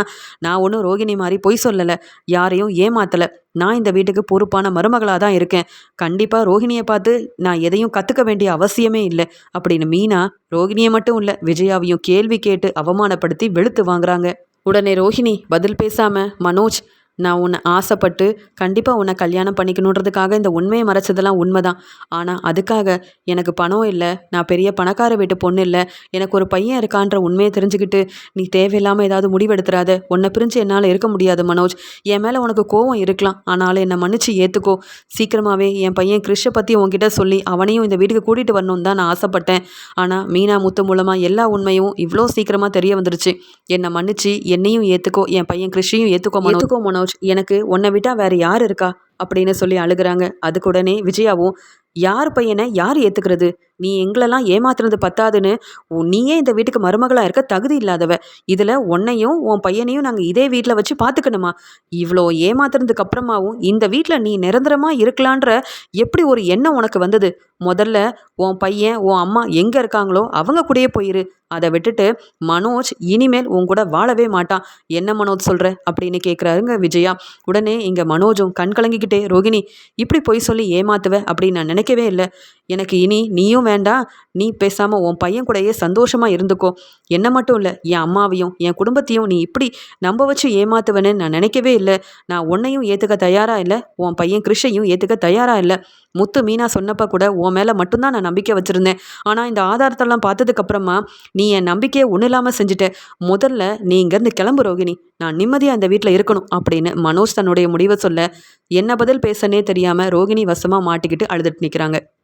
நான் ஒன்றும் ரோகிணி மாதிரி பொய் சொல்லலை. யாரையும் ஏமாத்தலை. நான் இந்த வீட்டுக்கு பொறுப்பான மருமகளாக தான் இருக்கேன். கண்டிப்பாக ரோஹிணியை பார்த்து நான் எதையும் கற்றுக்க வேண்டிய அவசியமே இல்லை. அப்படின்னு மீனா ரோகிணியை மட்டும் இல்லை விஜயாவையும் கேள்வி கேட்டு அவமானப்படுத்தி வெளுத்து வாங்குறாங்க. உடனே ரோஹிணி பதில் பேசாம மனோஜ் நான் உன்னை ஆசைப்பட்டு கண்டிப்பாக உன்னை கல்யாணம் பண்ணிக்கணுன்றதுக்காக இந்த உண்மையை மறைச்சதெல்லாம் உண்மைதான். ஆனால் அதுக்காக எனக்கு பணம் இல்லை நான் பெரிய பணக்கார வீட்டு பொண்ணு இல்லை எனக்கு ஒரு பையன் இருக்கான்ற உண்மையை தெரிஞ்சுக்கிட்டு நீ தேவையில்லாமல் ஏதாவது முடிவெடுத்துறாத. உன்னை பிரிஞ்சு என்னால் இருக்க முடியாது மனோஜ். என் மேலே உனக்கு கோவம் இருக்கலாம் ஆனாலும் என்னை மன்னிச்சு ஏற்றுக்கோ சீக்கிரமாகவே என் பையன் கிறிஷை பற்றி உன்கிட்ட சொல்லி அவனையும் இந்த வீட்டுக்கு கூட்டிகிட்டு வரணும்னு தான் நான் ஆசைப்பட்டேன். ஆனால் மீனா முத்து மூலமாக எல்லா உண்மையும் இவ்வளோ சீக்கிரமாக தெரிய வந்துருச்சு. என்னை மன்னிச்சு என்னையும் ஏற்றுக்கோ என் பையன் கிறிஷையும் ஏற்றுக்கோ ஏற்றுக்கோ மனோஜ். மனோஜ் எனக்கு உன்னை விட்டால் வேறு யார் இருக்கா? அப்படின்னு சொல்லி அழுகிறாங்க. அதுக்கு உடனே விஜயாவும் யார் பையனை? யார் ஏற்றுக்கிறது நீ எங்களெல்லாம் ஏமாத்துறது பத்தாதுன்னு நீயே இந்த வீட்டுக்கு மருமகளாக இருக்க தகுதி இல்லாதவ. இதில் உன்னையும் உன் பையனையும் நாங்கள் இதே வீட்டில் வச்சு பார்த்துக்கணுமா இவ்வளோ ஏமாத்துறதுக்கு அப்புறமாவும் இந்த வீட்டில் நீ நிரந்தரமாக இருக்கலான்ற எப்படி ஒரு எண்ணம் உனக்கு வந்தது? முதல்ல உன் பையன் உன் அம்மா எங்கே இருக்காங்களோ அவங்க கூடயே போயிரு. அதை விட்டுட்டு மனோஜ் இனிமேல் உன் கூட வாழவே மாட்டான். என்ன மனோஜ் சொல்கிற அப்படின்னு கேட்குறாருங்க விஜயா. உடனே இங்கே மனோஜும் கண் கலங்கிக்கிட்டே ரோகிணி இப்படி பொய் சொல்லி ஏமாத்துவ? அப்படின்னு நான் நினைக்கவே இல்லை. எனக்கு இனி நீயும் வேண்டாம் நீ பேசாமல் உன் பையன் கூடயே சந்தோஷமாக இருந்துக்கோ. என்ன மட்டும் இல்லை என் அம்மாவையும் என் குடும்பத்தையும் நீ இப்படி நம்ப வச்சு ஏமாத்துவேன்னு நான் நினைக்கவே இல்லை. நான் உன்னையும் ஏற்றுக்க தயாராக இல்லை உன் பையன் கிருஷையும் ஏற்றுக்க தயாராக இல்லை. முத்து மீனா சொன்னப்ப கூட உன் மேலே மட்டும்தான் நான் நம்பிக்கை வச்சுருந்தேன். ஆனால் இந்த ஆதாரத்தெல்லாம் பார்த்ததுக்கப்புறமா நீ என் நம்பிக்கையை ஒன்றும் இல்லாமல் செஞ்சுட்ட. முதல்ல நீ இங்கேருந்து கிளம்பு ரோகிணி. நான் நிம்மதியாக அந்த வீட்டில் இருக்கணும் அப்படின்னு மனோஜ் தன்னுடைய முடிவை சொல்ல என்ன பதில் பேசனே தெரியாமல் ரோகிணி வசமாக மாட்டிக்கிட்டு அழுதுட்டு நிற்கிறாங்க